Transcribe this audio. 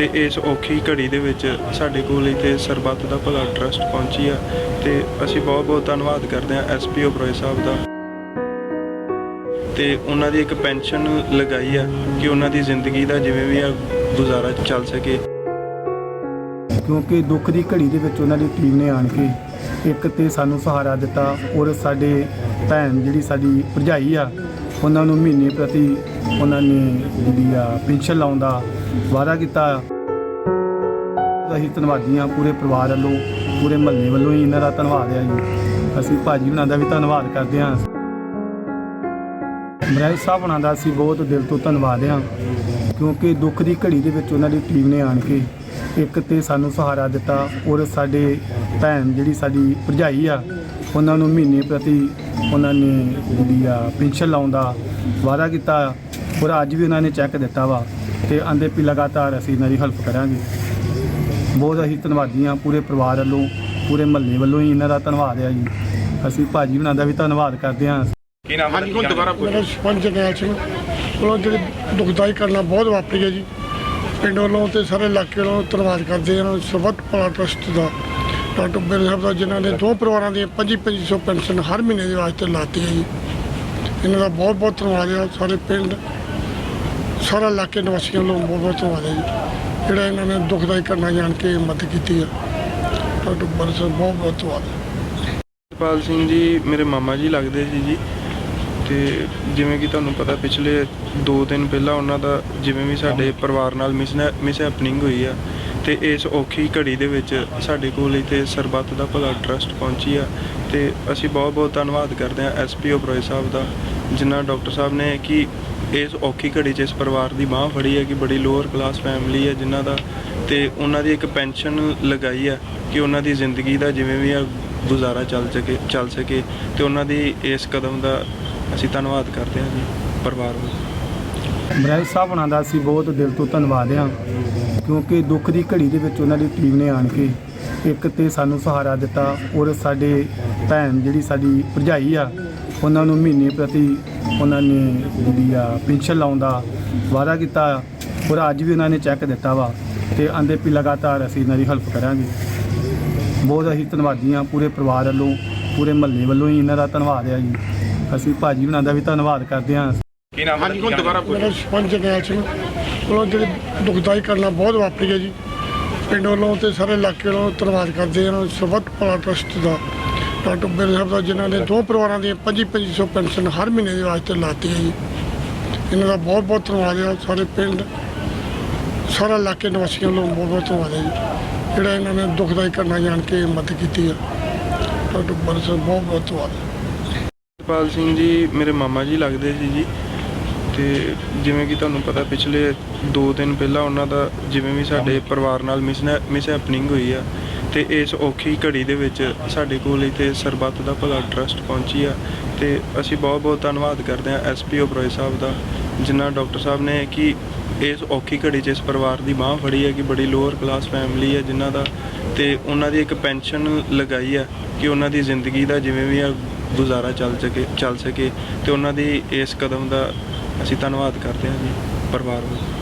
ਤੇ ਇਸ ਔਖੀ ਘੜੀ ਦੇ ਵਿੱਚ ਸਾਡੇ ਕੋਲ ਇੱਥੇ ਸਰਬੱਤ ਦਾ ਭਲਾ ਟਰਸਟ ਪਹੁੰਚੀ ਆ ਤੇ ਅਸੀਂ ਬਹੁਤ ਬਹੁਤ ਧੰਨਵਾਦ ਕਰਦੇ ਹਾਂ ਐਸਪੀਓ ਬਰੋਏ ਸਾਹਿਬ ਦਾ। ਤੇ ਉਹਨਾਂ ਦੀ ਇੱਕ ਪੈਨਸ਼ਨ ਲਗਾਈ ਆ ਕਿ ਉਹਨਾਂ ਦੀ ਜ਼ਿੰਦਗੀ ਦਾ ਜਿਵੇਂ ਵੀ ਆ ਗੁਜ਼ਾਰਾ ਚੱਲ ਸਕੇ। ਕਿਉਂਕਿ ਦੁੱਖ ਦੀ ਘੜੀ ਦੇ ਵਿੱਚ ਉਹਨਾਂ ਦੀ ਟੀਮ ਨੇ ਆਣ ਕੇ ਇੱਕ ਤੇ ਸਾਨੂੰ ਸਹਾਰਾ ਦਿੱਤਾ ਔਰ ਸਾਡੇ ਭੈਣ ਜਿਹੜੀ ਸਾਡੀ ਭਰਜਾਈ ਆ ਉਹਨਾਂ ਨੂੰ ਮਹੀਨੇ ਪ੍ਰਤੀ ਉਹਨਾਂ ਨੇ ਜਿਹੜੀ ਆ ਪੈਨਸ਼ਨ ਲਾਉਣ ਦਾ ਵਾਅਦਾ ਕੀਤਾ। ਅਸੀਂ ਧੰਨਵਾਦੀ ਹਾਂ ਪੂਰੇ ਪਰਿਵਾਰ ਵੱਲੋਂ, ਪੂਰੇ ਮਹੱਲੇ ਵੱਲੋਂ ਹੀ ਇਹਨਾਂ ਦਾ ਧੰਨਵਾਦ ਹੈ ਜੀ। ਅਸੀਂ ਭਾਜੀ ਹੁਣਾਂ ਦਾ ਵੀ ਧੰਨਵਾਦ ਕਰਦੇ ਹਾਂ। ਮਰਾਜ ਸਾਹਿਬ ਹੁਣਾਂ ਦਾ ਅਸੀਂ ਬਹੁਤ ਦਿਲ ਤੋਂ ਧੰਨਵਾਦ ਹਾਂ, ਕਿਉਂਕਿ ਦੁੱਖ ਦੀ ਘੜੀ ਦੇ ਵਿੱਚ ਉਹਨਾਂ ਦੀ ਟੀਮ ਨੇ ਆਣ ਕੇ ਇੱਕ ਤੇ ਸਾਨੂੰ ਸਹਾਰਾ ਦਿੱਤਾ ਔਰ ਸਾਡੇ ਭੈਣ ਜਿਹੜੀ ਸਾਡੀ ਭਰਜਾਈ ਆ ਉਹਨਾਂ ਨੂੰ ਮਹੀਨੇ ਪ੍ਰਤੀ ਉਹਨਾਂ ਨੇ ਜਿਹੜੀ ਆ ਪੈਨਸ਼ਨ ਲਾਉਣ ਦਾ ਵਾਅਦਾ ਕੀਤਾ। ਔਰ ਅੱਜ ਵੀ ਉਹਨਾਂ ਨੇ ਚੈੱਕ ਦਿੱਤਾ ਵਾ ਤੇ ਆਂਦੇ ਵੀ ਲਗਾਤਾਰ ਅਸੀਂ ਇਹਨਾਂ ਦੀ ਹੈਲਪ ਕਰਾਂਗੇ। ਬਹੁਤ ਅਸੀਂ ਧੰਨਵਾਦੀ ਹਾਂ ਪੂਰੇ ਪਰਿਵਾਰ ਵੱਲੋਂ ਪੂਰੇ ਮਹੱਲੇ ਵੱਲੋਂ ਹੀ ਇਹਨਾਂ ਦਾ ਧੰਨਵਾਦ ਹੈ ਜੀ। ਅਸੀਂ ਭਾਜੀ ਹੁਣਾਂ ਦਾ ਵੀ ਧੰਨਵਾਦ ਕਰਦੇ ਹਾਂ। ਕੀ ਨਾਮ ਹੈ ਹੁਣ ਦੁਬਾਰਾ ਮੇਰਾ ਸਰਪੰਚ ਜਗੈਲ ਸਿੰਘ ਕੋਲੋਂ ਜਿਹੜੀ ਦੁਖਦਾਈ ਕਰਨਾ ਬਹੁਤ ਵਾਪਰੀ ਹੈ ਜੀ। ਪਿੰਡ ਵੱਲੋਂ ਤੇ ਸਾਰੇ ਇਲਾਕੇ ਵੱਲੋਂ ਧੰਨਵਾਦ ਕਰਦੇ ਹਾਂ। ਸਰਬੱਤ ਭਲਾ ਟਰਸਟ ਦਾ ਡਾਕਟਰ ਬਿਰਲ ਸਾਹਿਬ ਦਾ, ਜਿਨ੍ਹਾਂ ਨੇ ਦੋ ਪਰਿਵਾਰਾਂ ਦੀਆਂ 25-2500 ਪੈਨਸ਼ਨ ਹਰ ਮਹੀਨੇ ਦੇ ਵਾਸਤੇ ਲਾਤੀ ਹੈ ਜੀ। ਇਹਨਾਂ ਦਾ ਬਹੁਤ ਬਹੁਤ ਧੰਨਵਾਦ ਹੈ, ਸਾਰੇ ਪਿੰਡ, ਸਾਰਾ ਇਲਾਕੇ ਨਿਵਾਸੀਆਂ ਨੂੰ ਬਹੁਤ ਬਹੁਤ ਧੰਨਵਾਦ ਹੈ ਜੀ। ਜਿਹੜਾ ਇਹਨਾਂ ਨੇ ਦੁਖਦਾਈ ਕਰਨਾ ਜਾਣ ਕੇ ਮਦਦ ਕੀਤੀ ਹੈ, ਡਾਕਟਰ ਬਿਰਲ ਸਾਹਿਬ ਬਹੁਤ ਬਹੁਤ ਧੰਨਵਾਦ ਪਾਲ ਸਿੰਘ ਜੀ, ਮੇਰੇ ਮਾਮਾ ਜੀ ਲੱਗਦੇ ਸੀ ਜੀ। ਤੇ ਜਿਵੇਂ ਕਿ ਤੁਹਾਨੂੰ ਪਤਾ, ਪਿਛਲੇ 2 ਦਿਨ ਪਹਿਲਾਂ ਉਹਨਾਂ ਦਾ ਜਿਵੇਂ ਵੀ ਸਾਡੇ ਪਰਿਵਾਰ ਨਾਲ ਮਿਸ ਮਿਸ ਹੈਪਨਿੰਗ ਹੋਈ ਆ ਤੇ ਇਸ ਔਖੀ ਘੜੀ ਦੇ ਵਿੱਚ ਸਾਡੇ ਕੋਲ ਇੱਥੇ ਸਰਬੱਤ ਦਾ ਭਲਾ ਟਰਸਟ ਪਹੁੰਚੀ ਆ ਤੇ ਅਸੀਂ ਬਹੁਤ ਬਹੁਤ ਧੰਨਵਾਦ ਕਰਦੇ ਹਾਂ ਐਸਪੀਓ ਬਰੋਏ ਸਾਹਿਬ ਦਾ, ਜਿਨ੍ਹਾਂ ਡਾਕਟਰ ਸਾਹਿਬ ਨੇ ਕਿ ਇਸ ਔਖੀ ਘੜੀ 'ਚ ਇਸ ਪਰਿਵਾਰ ਦੀ ਬਾਹ ਫੜੀ ਹੈ ਕਿ ਬੜੀ ਲੋਅਰ ਕਲਾਸ ਫੈਮਿਲੀ ਹੈ ਜਿਨ੍ਹਾਂ ਦਾ ਤੇ ਉਹਨਾਂ ਦੀ ਇੱਕ ਪੈਨਸ਼ਨ ਲਗਾਈ ਆ ਕਿ ਉਹਨਾਂ ਦੀ ਜ਼ਿੰਦਗੀ ਦਾ ਜਿਵੇਂ ਵੀ ਆ ਗੁਜ਼ਾਰਾ ਚੱਲ ਸਕੇ ਚੱਲ ਸਕੇ ਤੇ ਉਹਨਾਂ ਦੀ ਇਸ ਕਦਮ ਦਾ ਅਸੀਂ ਧੰਨਵਾਦ ਕਰਦੇ ਹਾਂ ਜੀ ਪਰਿਵਾਰ ਨੂੰ। ਮਰਾਜ ਸਾਹਿਬ ਹੁਣਾਂ ਦਾ ਅਸੀਂ ਬਹੁਤ ਦਿਲ ਤੋਂ ਧੰਨਵਾਦ ਹਾਂ। ਕਿਉਂਕਿ ਦੁੱਖ ਦੀ ਘੜੀ ਦੇ ਵਿੱਚ ਉਹਨਾਂ ਦੀ ਟੀਮ ਨੇ ਆਣ ਕੇ ਇੱਕ ਤੇ ਸਾਨੂੰ ਸਹਾਰਾ ਦਿੱਤਾ ਔਰ ਸਾਡੇ ਭੈਣ ਜਿਹੜੀ ਸਾਡੀ ਭਰਜਾਈ ਆ ਉਹਨਾਂ ਨੂੰ ਮਹੀਨੇ ਪ੍ਰਤੀ ਉਹਨਾਂ ਨੇ ਜਿਹੜੀ ਆ ਪੈਨਸ਼ਨ ਲਾਉਣ ਦਾ ਵਾਅਦਾ ਕੀਤਾ ਔਰ ਅੱਜ ਵੀ ਉਹਨਾਂ ਨੇ ਚੈੱਕ ਦਿੱਤਾ ਵਾ ਤੇ ਆਂਦੇ ਵੀ ਲਗਾਤਾਰ ਅਸੀਂ ਇਹਨਾਂ ਦੀ ਹੈਲਪ ਕਰਾਂਗੇ। ਬਹੁਤ ਅਸੀਂ ਧੰਨਵਾਦੀ ਹਾਂ ਪੂਰੇ ਪਰਿਵਾਰ ਵੱਲੋਂ ਪੂਰੇ ਮਹੱਲੇ ਵੱਲੋਂ ਹੀ ਇਹਨਾਂ ਦਾ ਧੰਨਵਾਦ ਹੈ ਜੀ। ਅਸੀਂ ਭਾਜੀ ਹੁਣਾਂ ਦਾ ਵੀ ਧੰਨਵਾਦ ਕਰਦੇ ਹਾਂ। ਕੀ ਨਾਮ ਹੈ? ਹੁਣ ਦੁਬਾਰਾ ਮੇਰਾ ਸਰਪੰਚ ਜਗੈਲ ਸਿੰਘ। ਕੋਲੋਂ ਜਿਹੜੀ ਦੁਖਦਾਈ ਕਰਨਾ ਬਹੁਤ ਵਾਪਰੀ ਹੈ ਜੀ। ਪਿੰਡ ਵੱਲੋਂ ਤੇ ਸਾਰੇ ਇਲਾਕੇ ਵੱਲੋਂ ਧੰਨਵਾਦ ਕਰਦੇ ਹਾਂ। ਸਰਬੱਤ ਭਲਾ ਟਰਸਟ ਦਾ ਡਾਕਟਰ ਬਿਰਲ ਸਾਹਿਬ ਦਾ, ਜਿਨ੍ਹਾਂ ਨੇ ਦੋ ਪਰਿਵਾਰਾਂ ਦੀਆਂ 25-2500 ਪੈਨਸ਼ਨ ਹਰ ਮਹੀਨੇ ਦੇ ਵਾਸਤੇ ਲਾਤੀ ਹੈ ਜੀ। ਇਹਨਾਂ ਦਾ ਬਹੁਤ ਬਹੁਤ ਧੰਨਵਾਦ ਹੈ। ਸਾਰੇ ਪਿੰਡ, ਸਾਰਾ ਇਲਾਕੇ ਨਿਵਾਸੀਆਂ ਵੱਲੋਂ ਬਹੁਤ ਬਹੁਤ ਧੰਨਵਾਦ ਹੈ ਜੀ। ਜਿਹੜਾ ਇਹਨਾਂ ਨੇ ਦੁਖਦਾਈ ਕਰਨਾ ਜਾਣ ਕੇ ਮਦਦ ਕੀਤੀ ਹੈ। ਡਾਕਟਰ ਬਿਰਲ ਸਾਹਿਬ, ਬਹੁਤ ਬਹੁਤ ਧੰਨਵਾਦ। ਪਾਲ ਸਿੰਘ ਜੀ, ਮੇਰੇ ਮਾਮਾ ਜੀ ਲੱਗਦੇ ਸੀ ਜੀ। ਤੇ ਜਿਵੇਂ ਕਿ ਤੁਹਾਨੂੰ ਪਤਾ ਪਿਛਲੇ 2 ਦਿਨ ਪਹਿਲਾਂ ਉਹਨਾਂ ਦਾ ਜਿਵੇਂ ਵੀ ਸਾਡੇ ਪਰਿਵਾਰ ਨਾਲ ਮਿਸ ਮਿਸ ਹੈਪਨਿੰਗ ਹੋਈ ਆ, ਤੇ ਇਸ ਔਖੀ ਘੜੀ ਦੇ ਵਿੱਚ ਸਾਡੇ ਕੋਲ ਇੱਥੇ ਸਰਬੱਤ ਦਾ ਭਲਾ ਟਰਸਟ ਪਹੁੰਚੀ ਆ, ਤੇ ਅਸੀਂ ਬਹੁਤ ਬਹੁਤ ਧੰਨਵਾਦ ਕਰਦੇ ਹਾਂ ਐਸਪੀਓ ਬਰੋਏ ਸਾਹਿਬ ਦਾ ਜਿਨ੍ਹਾਂ ਡਾਕਟਰ ਸਾਹਿਬ ਨੇ ਕਿ ਇਸ ਔਖੀ ਘੜੀ 'ਚ ਇਸ ਪਰਿਵਾਰ ਦੀ ਬਾਹ ਫੜੀ ਹੈ ਕਿ ਬੜੀ ਲੋਅਰ ਕਲਾਸ ਫੈਮਿਲੀ ਹੈ ਜਿਨ੍ਹਾਂ ਦਾ, ਤੇ ਉਹਨਾਂ ਦੀ ਇੱਕ ਪੈਨਸ਼ਨ ਲਗਾਈ ਆ ਕਿ ਉਹਨਾਂ ਦੀ ਜ਼ਿੰਦਗੀ ਦਾ ਜਿਵੇਂ ਵੀ ਆ ਗੁਜ਼ਾਰਾ ਚੱਲ ਸਕੇ ਚੱਲ ਸਕੇ ਤੇ ਉਹਨਾਂ ਦੀ ਇਸ ਕਦਮ ਦਾ ਅਸੀਂ ਧੰਨਵਾਦ ਕਰਦੇ ਹਾਂ ਜੀ ਪਰਿਵਾਰ ਵੱਲੋਂ